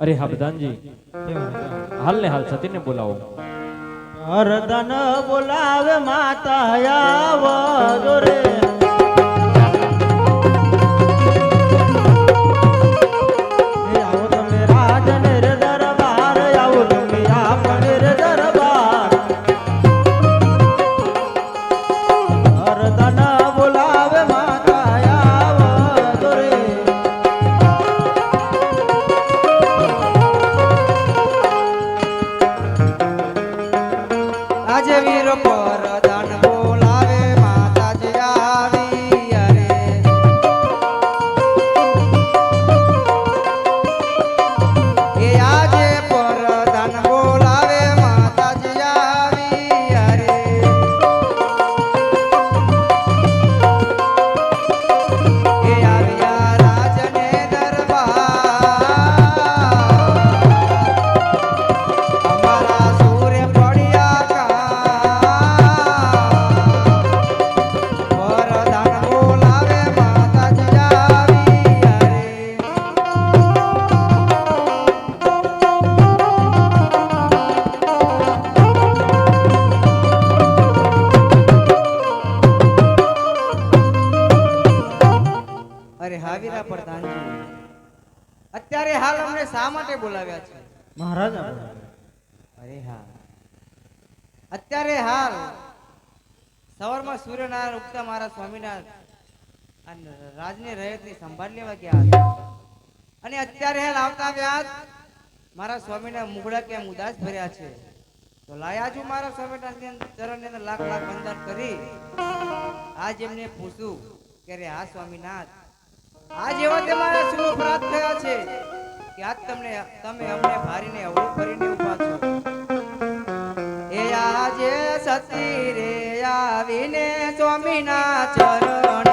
અરે હા બધાનજી. હાલ ને હાલ સતીને બોલાવો. હરદન બોલાવે માતા આવો રે. બોલાવ્યા છે. મહારાજા અરે હા. અત્યારે હાલ સવારમાં સૂર્યનારાયણ ઉગતા મારા સ્વામીના રાજની રયતની સંભાળ લેવા ગયા હતા. અને અત્યારે હાલ આવતા વ્યાજ મારા સ્વામીના મુગડા કેમ ઉદાસ ભર્યા છે. તો લાયા છું મારા સ્વામીના ચરણની અંદર લાખ લાખ વંદન કરી આજ એમને પૂછું કે રે હા સ્વામીનાથ આજ એવા તે મારા શું પ્રાપ્ત થયા છે. આજ તમને તમે અમને ભારીને અવળું કરીને ઊભા છો. એ આજે સતી રે આવીને સ્વામીના ચરણે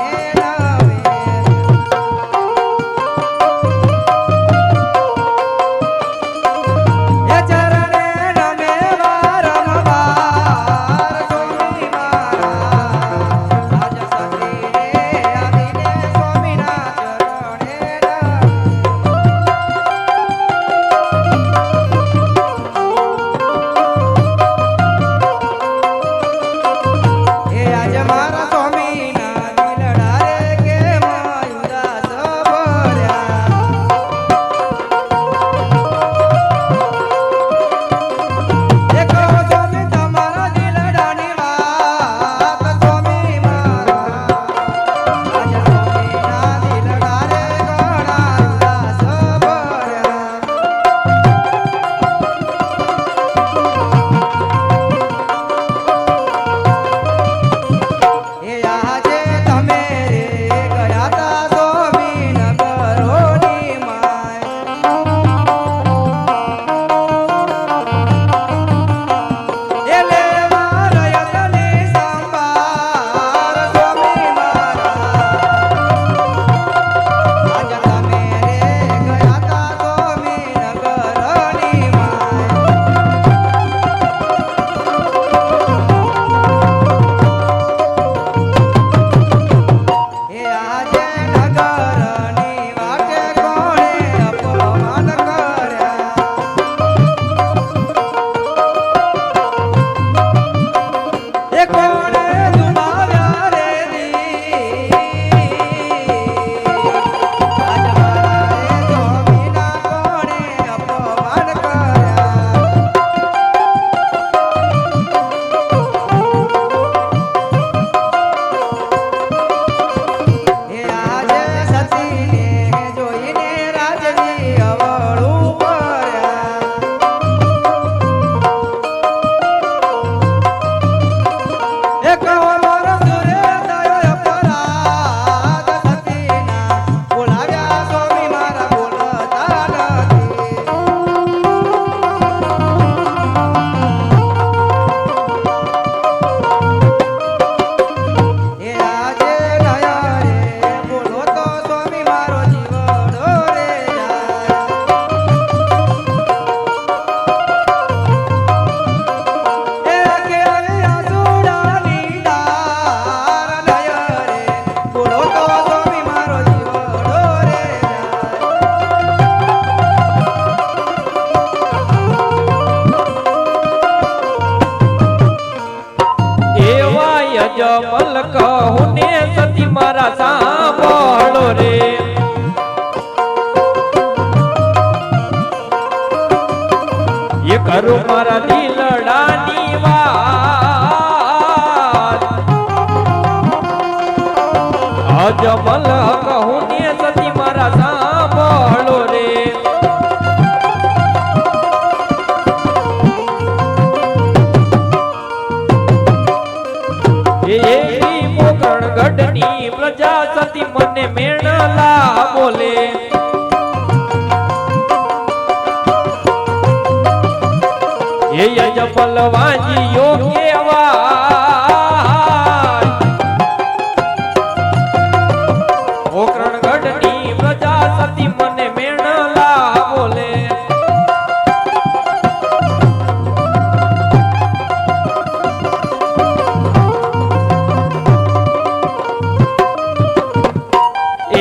કહું ને સતી મારા સાંભળો રે. એ કરો મારા દિલડાની વાત. અજમલ કહું ને સતી મારા મેણલા બોલે એ અજમલ વાંજીયો કેવાય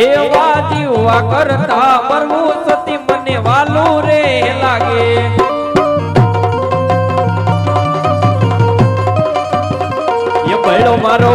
એવા જીવવા કરતા મરવું સતી મને વાલું રે લાગે. એ બળો મારો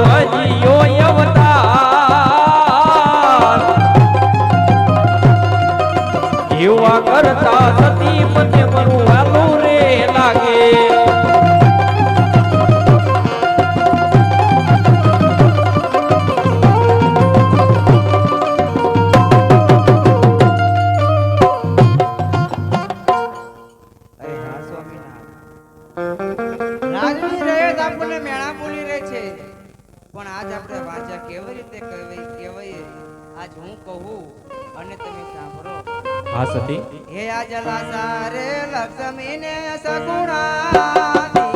હા સતી. હે આજ સારે લક્ષ્મીને સગુણાની કરી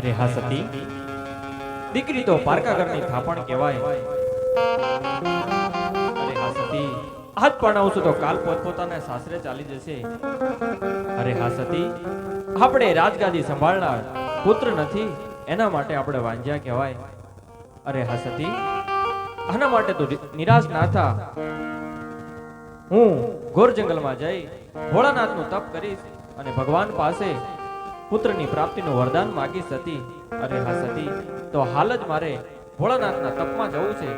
અરે હા સતી દીકરી તો પારકા ઘરની થાપણ કહેવાય. અરે હા સતી આજ પરણાવશું તો કાલ પોતપોતાના સાસરે ચાલી જશે. અરે હા સતી આપણે રાજગાદી સંભાળનાર પુત્ર નથી, એના માટે આપણે વાંજ્યા કહેવાય. અરે હા સતી આના માટે તો નિરાશ ના થા. હું ઘોર જંગલમાં જઈ ભોળાનાથનું તપ કરીશ અને ભગવાન પાસે પુત્રની પ્રાપ્તિનું વરદાન માગી સતી અરે હા સતી તો હાલ જ મારે ભોળાનાથના તપમાં જવું છે.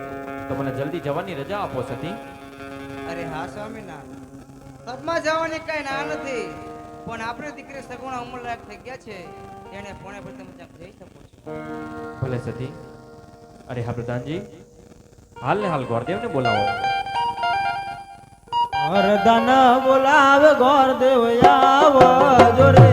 તો મને જલ્દી જવાની રજા આપો સતી. અરે હા સ્વામિનારાયણ તપમાં જવાની કઈ ના નથી પણ આપણે દીકરી સગુણા ઉંમર થઈ ગયા છે તેને પોણે પર તમે જઈ શકો છો. ભલે સતી. અરે હા પ્રધાનજી હાલ ને હાલ ગોરદેવને બોલાવો. વરદાન બોલાવ ગોરદેવ આવો જોરે.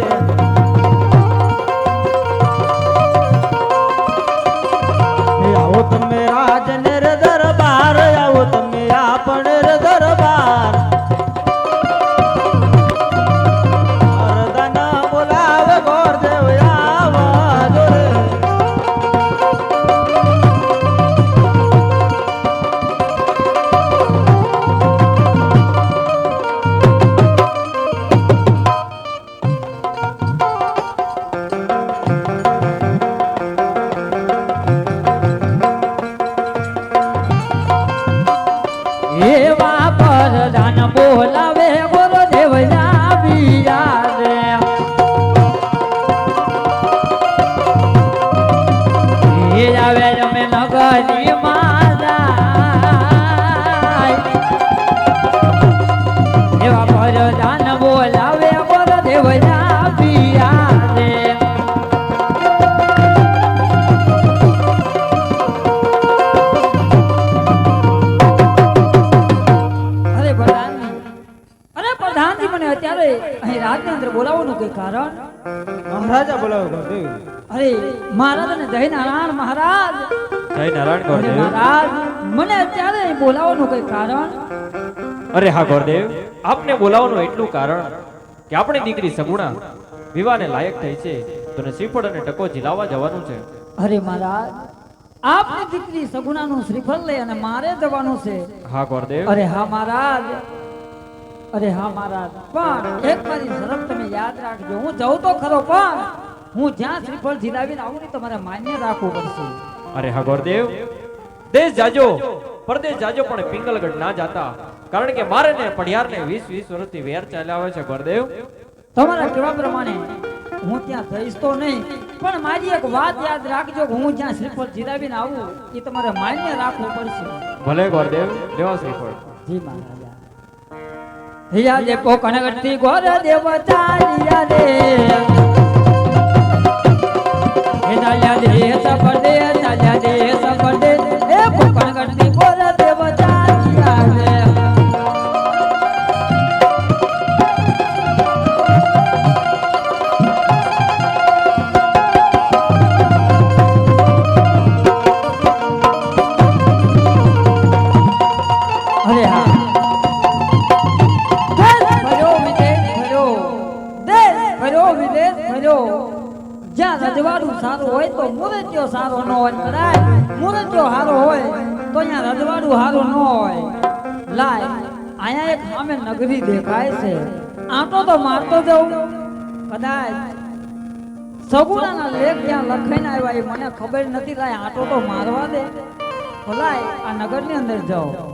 મહારાજ અને જય નારાયણ મહારાજ. જય નારાયણ ગોરદેવ. મહારાજ મને અત્યારે બોલાવવાનું કઈ કારણ? અરે હા ગોરદેવ આપને બોલાવવાનું એટલું કારણ કે આપણી દીકરી સગુણા વિવાહને લાયક થઈ છે તો શ્રીફળ અને ટકો ઝીલાવા જવાનું છે. અરે મહારાજ આપની દીકરી સગુણાનું શ્રીફળ લઈ અને મારે જવાનું છે. હા ગોરદેવ. અરે હા મહારાજ અરે હા મહારાજ પણ એક મારી શરત તમે યાદ રાખજો હું જઉં તો ખરો પણ હું જ્યાં શ્રીફળ જીલાવીને આવું ને તમારે માન્ય રાખવું પડશે. અરે હા ગોરદેવ. દેશ જાજો. પરદેશ જાજો પણ પિંગલગઢ ના જાતા. કારણ કે મારે ને પડિયારને 20 20 વર્ષથી વેર ચાલ્યા આવે છે ગોરદેવ. તમારા કેવા પ્રમાણે હું ત્યાં થઈશ તો નહીં પણ મારી એક વાત યાદ રાખજો કે હું જ્યાં શ્રીફળ જીલાવીને આવું એ તમારે માન્ય રાખવું પડશે. ભલે ગોરદેવ. લેવા શ્રીફળ. જી મહારાજા. હિયા દે પોકણ ગઢતી ગોર દેવ ચાલિયા રે હે ચાલ્યા હોય. લાય, અહીંયા એક સામે નગરી દેખાય છે. આટો તો મારતો જાઉં કદાચ સગુણાના લેખ જ્યાં લખાઈને આવ્યા એ મને ખબર નથી, લાય આટો તો મારવા દે. ભલાય આ નગરની અંદર જાઓ.